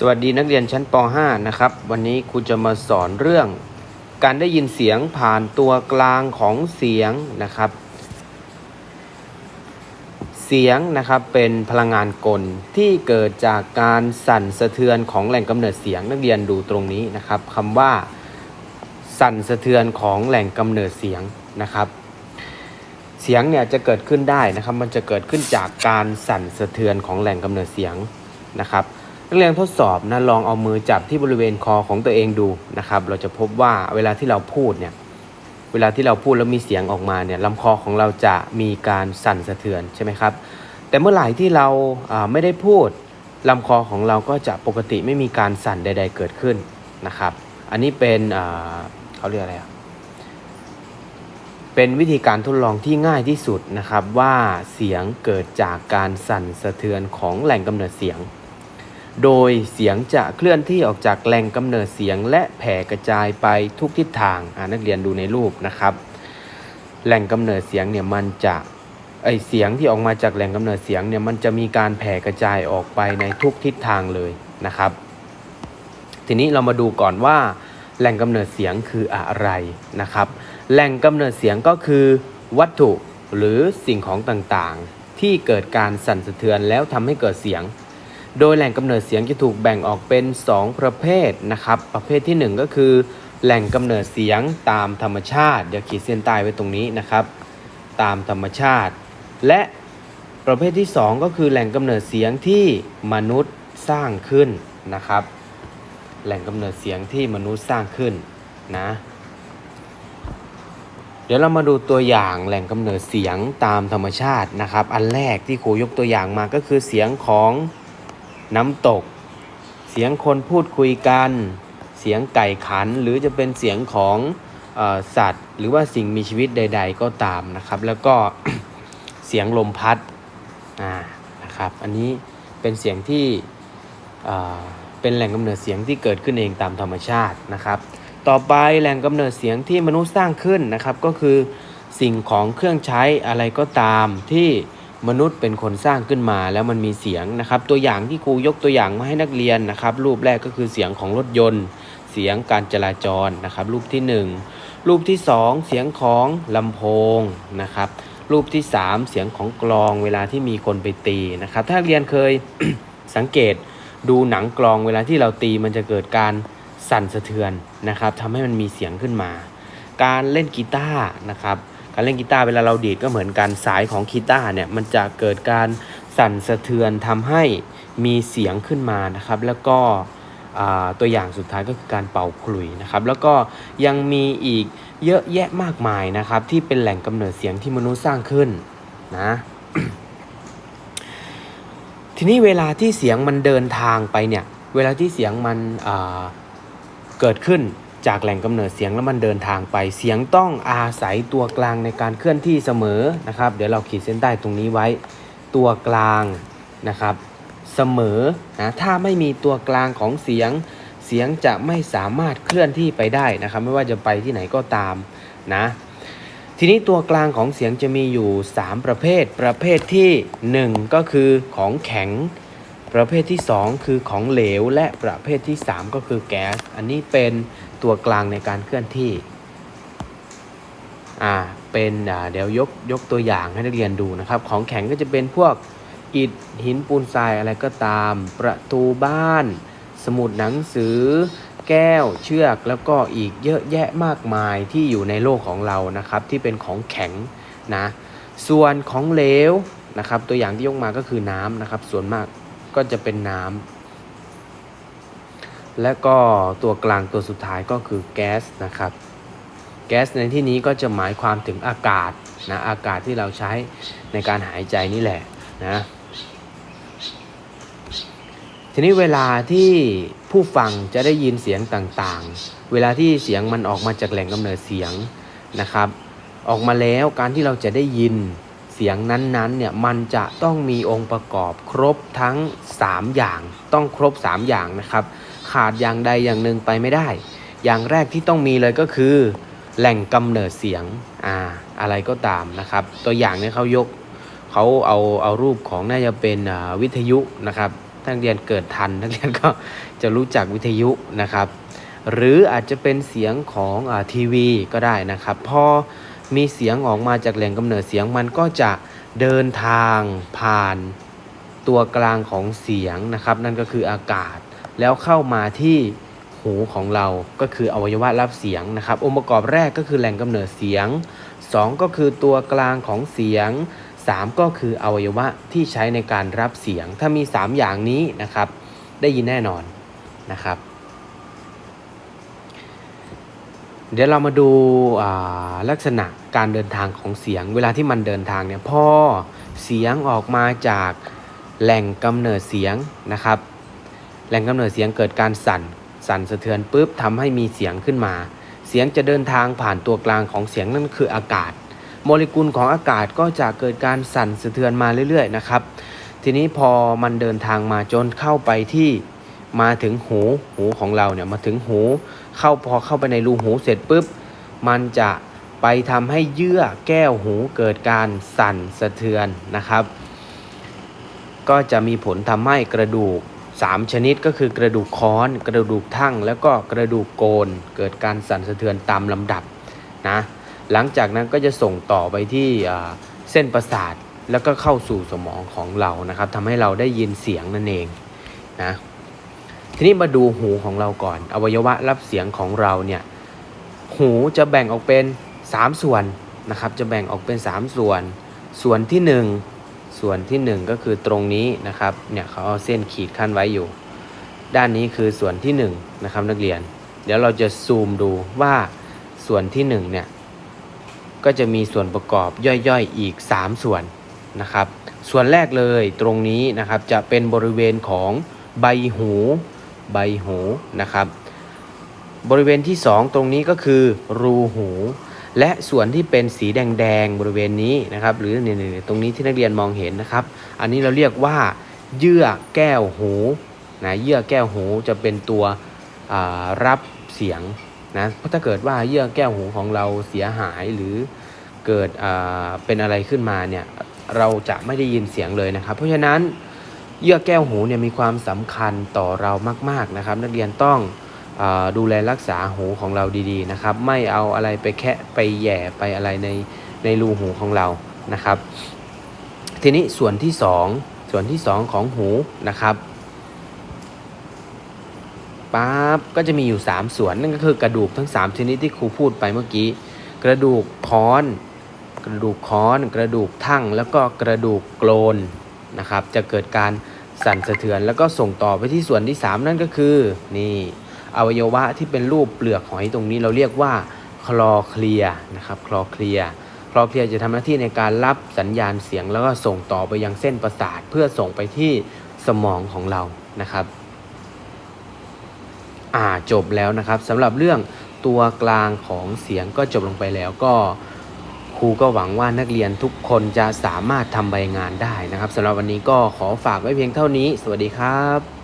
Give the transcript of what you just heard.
สวัสดีนักเรียนชั้นป .5 นะครับ วันนี้ครูจะมาสอนเรื่อง การได้ยินเสียงผ่านตัวกลางของเสียงนะครับ เสียงนะครับเป็นพลังงานกลที่เกิดจากการสั่นสะเทือนของแหล่งกำเนิดเสียงนักเรียนดูตรงนี้นะครับคำว่า สั่นสะเทือนของแหล่งกำเนิดเสียงนะครับ เสียงเนี่ยจะเกิดขึ้นได้นะครับ มันจะเกิดขึ้นจากการสั่นสะเทือนของแหล่งกำเนิดเสียงนะครับ นักเรียนทดสอบนะลองเอามือจับที่บริเวณคอของตัวเองดูนะครับ เราจะพบว่าเวลาที่เราพูดเนี่ยเวลาที่เราพูดแล้วมีเสียงออกมาเนี่ยลำคอของเราจะมีการสั่นสะเทือนใช่ไหมครับ แต่เมื่อไหร่ที่เราไม่ได้พูดลำคอของเราก็จะปกติไม่มีการสั่นใด ๆ เกิดขึ้นนะครับ อันนี้เป็นเขาเรียกอะไรอะเป็นวิธีการทดลองที่ง่ายที่สุดนะครับว่าเสียงเกิดจากการสั่นสะเทือนของแหล่งกำเนิดเสียง โดยเสียงจะเคลื่อนที่ออกจากแหล่งกำเนิดเสียง และแผ่กระจายไปทุกทิศทางนักเรียนดูในรูปนะครับ แหล่งกำเนิดเสียงเนี่ยมันจะไอเสียงที่ออกมาจากแหล่งกำเนิดเสียงเนี่ยมันจะมีการแผ่กระจายออกไปในทุกทิศทางเลยนะครับ ทีนี้เรามาดูก่อนว่า แหล่งกำเนิดเสียงคืออะไรนะครับ แหล่งกำเนิดเสียงก็คือ วัตถุหรือสิ่งของต่างๆ ที่เกิดการสั่นสะเทือนแล้วทำให้เกิดเสียง โดยแหล่งกำเนิดเสียงจะถูกแบ่งออกเป็น 2 ประเภทนะครับ ประเภททีหนึ่1 ก็คือ แหล่งกำเนิดเสียงตามธรรมชาติ เดี๋ยวขีดเส้นใต้ไว้ตรงนี้นะครับ ตามธรรมชาติ และประเภทที่ 2 ก็คือแหล่งกำเนิดเสียงที่มนุษย์สร้างขึ้นนะครับ แหล่งกำเนิดเสียงที่มนุษย์สร้างขึ้นนะเดี๋ยวเรามาดูตัวอย่างแหล่งกำเนิดเสียงตามธรรมชาตินะครับ อันแรกที่ครูยกตัวอย่างมาก็คือเสียงของ น้ำตก เสียงคนพูดคุยกัน เสียงไก่ขัน หรือจะเป็นเสียงของออสัตว์ หรือว่าสิ่งมีชีวิตใด ๆ ก็ตามนะครับ แล้วก็เสียงลมพัดนะครับ อันนี้เป็นเสียงที่เเป็นแหล่งกำเนิดเสียงที่เกิดขึ้นเองตามธรรมชาตินะครับ ต่อไปแหล่งกำเนิดเสียงที่มนุษย์สร้างขึ้นนะครับ ก็คือสิ่งของเครื่องใช้อะไรก็ตามที่ มนุษย์เป็นคนสร้างขึ้นมาแล้วมันมีเสียงนะครับ ตัวอย่างที่ครูยกตัวอย่างมาให้นักเรียนนะครับ รูปแรกก็คือเสียงของรถยนต์ เสียงการจราจรนะครับ รูปที่หนึ่งรูปที่สองเสียงของลำโพงนะครับ รูปที่สามเสียงของกลองเวลาที่มีคนไปตีนะครับ ถ้าเรียนเคยสังเกตดูหนังกลองเวลาที่เราตีมันจะเกิดการสั่นสะเทือนนะครับทำให้มันมีเสียงขึ้นมา การเล่นกีตาร์นะครับ การเล่นกีตาร์เวลาเราดีดก็เหมือนกันสายของกีตาร์เนี่ยมันจะเกิดการสั่นสะเทือนทำให้มีเสียงขึ้นมานะครับ แล้วก็ตัวอย่างสุดท้ายก็คือการเป่าขลุ่ยนะครับ แล้วก็ยังมีอีกเยอะแยะมากมายนะครับ ที่เป็นแหล่งกำเนิดเสียงที่มนุษย์สร้างขึ้นนะทีนี้เวลาที่เสียงมันเดินทางไปเนี่ย เวลาที่เสียงมันเกิดขึ้น จากแหล่งกำเนิดเสียงแล้วมันเดินทางไป เสียงต้องอาศัยตัวกลางในการเคลื่อนที่เสมอนะครับ เดี๋ยวเราขีดเส้นใต้ตรงนี้ไว้ ตัวกลางนะครับ เสมอนะถ้าไม่มีตัวกลางของเสียง เสียงจะไม่สามารถเคลื่อนที่ไปได้นะครับ ไม่ว่าจะไปที่ไหนก็ตามนะทีนี้ตัวกลางของเสียงจะมีอยู่ 3 ประเภท ประเภทที่ 1 ก็คือของแข็ง ประเภทที่ 2 คือของเหลว และประเภทที่ 3 ก็คือแก๊ส อันนี้เป็น ตัวกลางในการเคลื่อนที่อ่าเป็นอ่าเดี๋ยวยกยกตัวอย่างให้นักเรียนดูนะครับ ของแข็งก็จะเป็นพวกอิฐหินปูนทรายอะไรก็ตาม ประตูบ้าน สมุดหนังสือ แก้วเชือกแล้วก็อีกเยอะแยะมากมายที่อยู่ในโลกของเรานะครับ ที่เป็นของแข็งนะส่วนของเหลวนะครับ ตัวอย่างที่ยกมาก็คือน้ำนะครับ ส่วนมากก็จะเป็นน้ำ และก็ตัวกลางตัวสุดท้ายก็คือแก๊สนะครับ แก๊สในที่นี้ก็จะหมายความถึงอากาศนะอากาศที่เราใช้ในการหายใจนี่แหละนะทีนี้เวลาที่ผู้ฟังจะได้ยินเสียงต่างๆ เวลาที่เสียงมันออกมาจากแหล่งกำเนิดเสียงนะครับ ออกมาแล้วการที่เราจะได้ยินเสียงนั้นๆเนี่ยมันจะต้องมีองค์ประกอบครบทั้ง 3 อย่าง ต้องครบ 3 อย่างนะครับ ขาดอย่างใดอย่างหนึ่งไปไม่ได้ อย่างแรกที่ต้องมีเลยก็คือ แหล่งกำเนิดเสียงอ่าอะไรก็ตามนะครับ ตัวอย่างเนี่ยเขายกเขาเอาเอารูปของน่าจะเป็นวิทยุนะครับนักเรียนเกิดทันนักเรียนก็จะรู้จักวิทยุนะครับ หรืออาจจะเป็นเสียงของอทีวีก็ได้นะครับ พอมีเสียงออกมาจากแหล่งกำเนิดเสียงมันก็จะเดินทางผ่านตัวกลางของเสียงนะครับ นั่นก็คืออากาศ แล้วเข้ามาที่หูของเราก็คืออวัยวะรับเสียงนะครับ องค์ประกอบแรกก็คือแหล่งกำเนิดเสียง 2 ก็คือตัวกลางของเสียง 3 ก็คืออวัยวะที่ใช้ในการรับเสียง ถ้ามี 3 อย่างนี้นะครับ ได้ยินแน่นอนนะครับ เดี๋ยวเรามาดูาลักษณะการเดินทางของเสียง เวลาที่มันเดินทางเนี่ยพอเสียงออกมาจากแหล่งกำเนิดเสียงนะครับ แหล่งกำเนิดเสียงเกิดการสั่น สั่นสะเทือนปุ๊บทำให้มีเสียงขึ้นมา เสียงจะเดินทางผ่านตัวกลางของเสียงนั่นคืออากาศ โมเลกุลของอากาศก็จะเกิดการสั่นสะเทือนมาเรื่อยๆนะครับ ทีนี้พอมันเดินทางมาจนเข้าไปที่มาถึงหูหูของเราเนี่ยมาถึงหูเข้าพอเข้าไปในรูหูเสร็จปุ๊บมันจะไปทำให้เยื่อแก้วหูเกิดการสั่นสะเทือนนะครับ ก็จะมีผลทำให้กระดูก 3 ชนิดก็คือกระดูกค้อน กระดูกทั่งแล้วก็กระดูกโกน เกิดการสั่นสะเทือนตามลำดับนะหลังจากนั้นก็จะส่งต่อไปที่เส้นประสาทแล้วก็เข้าสู่สมองของเรานะครับทำให้เราได้ยินเสียงนั่นเองนะทีนี้มาดูหูของเราก่อน อวัยวะรับเสียงของเราเนี่ยหูจะแบ่งออกเป็น 3 ส่วนนะครับจะแบ่งออกเป็น 3 ส่วน ส่วนที่ 1 ส่วนที่ 1 ก็คือตรงนี้นะครับเนี่ยเขาเอาเส้นขีดขั้นไว้อยู่ ด้านนี้คือส่วนที่1นะครับนักเรียน เดี๋ยวเราจะซูมดูว่าส่วนที่1เนี่ยก็จะมีส่วนประกอบย่อยๆอีก 3 ส่วนนะครับ ส่วนแรกเลยตรงนี้นะครับจะเป็นบริเวณของใบหูใบหูนะครับ บริเวณที่ 2 ตรงนี้ก็คือรูหู และส่วนที่เป็นสีแดงๆบริเวณนี้นะครับ หรือเนี่ยตรงนี้ที่นักเรียนมองเห็นนะครับ อันนี้เราเรียกว่าเยื่อแก้วหูนะเยื่อแก้วหูจะเป็นตัวรับเสียงนะเพราะถ้าเกิดว่าเยื่อแก้วหูของเราเสียหายหรือเกิดเป็นอะไรขึ้นมาเนี่ยเราจะไม่ได้ยินเสียงเลยนะครับ เพราะฉะนั้นเยื่อแก้วหูเนี่ยมีความสำคัญต่อเรามาก ๆนะครับ นักเรียนต้อง ดูแลรักษาหูของเราดีๆนะครับ ไม่เอาอะไรไปแคะไปแย่ไปอะไรในในรูหูของเรานะครับ ทีนี้ส่วนที่ 2 ส่วนที่ 2 ของหูนะครับปั๊บก็จะมีอยู่ 3 ส่วนนั่นก็คือกระดูกทั้ง 3 ชนิดที่ครูพูดไปเมื่อกี้ กระดูกค้อน กระดูกค้อน กระดูกทั่งแล้วก็กระดูกโกลนนะครับ จะเกิดการสั่นสะเทือนแล้วก็ส่งต่อไปที่ส่วนที่ 3 นั่นก็คือนี่ อวัยวะที่เป็นรูปเปลือกหอยตรงนี้เราเรียกว่าคลอเคลียนะครับคลอเคลียคลอเคลียจะทำหน้าที่ในการรับสัญญาณเสียง แล้วก็ส่งต่อไปยังเส้นประสาท เพื่อส่งไปที่สมองของเรานะครับอ่าจบแล้วนะครับสำหรับเรื่องตัวกลางของเสียงก็จบลงไปแล้วก็ครูก็หวังว่านักเรียนทุกคนจะสามารถทำใบงานได้นะครับสำหรับวันนี้ก็ขอฝากไว้เพียงเท่านี้ สวัสดีครับ